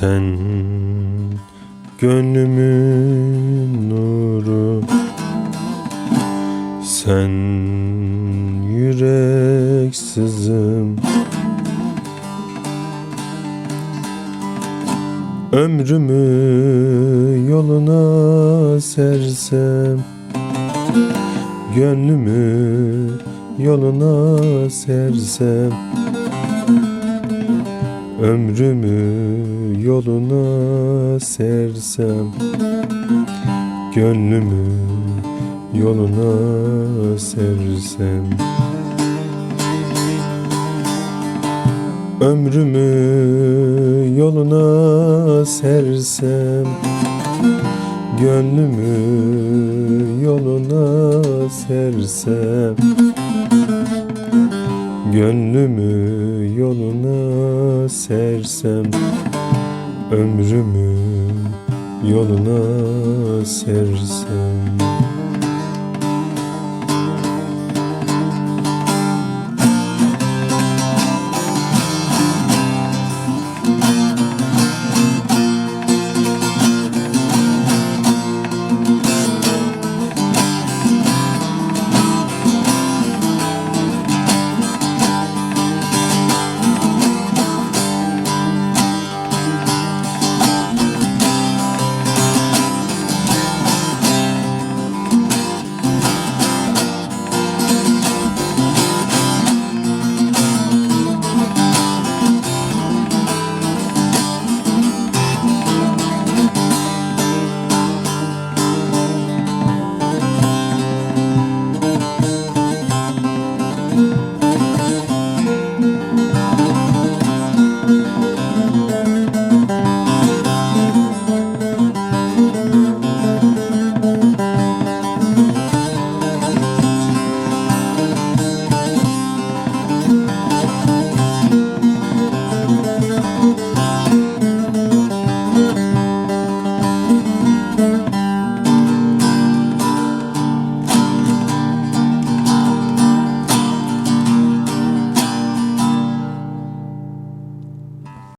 Sen gönlümün nuru Sen yürek sızım Ömrümü yoluna sersem Gönlümü yoluna sersem Ömrümü yoluna sersem Gönlümü yoluna sersem. Ömrümü yoluna sersem Gönlümü yoluna sersem Gönlümü yoluna sersem Ömrümü yoluna sersem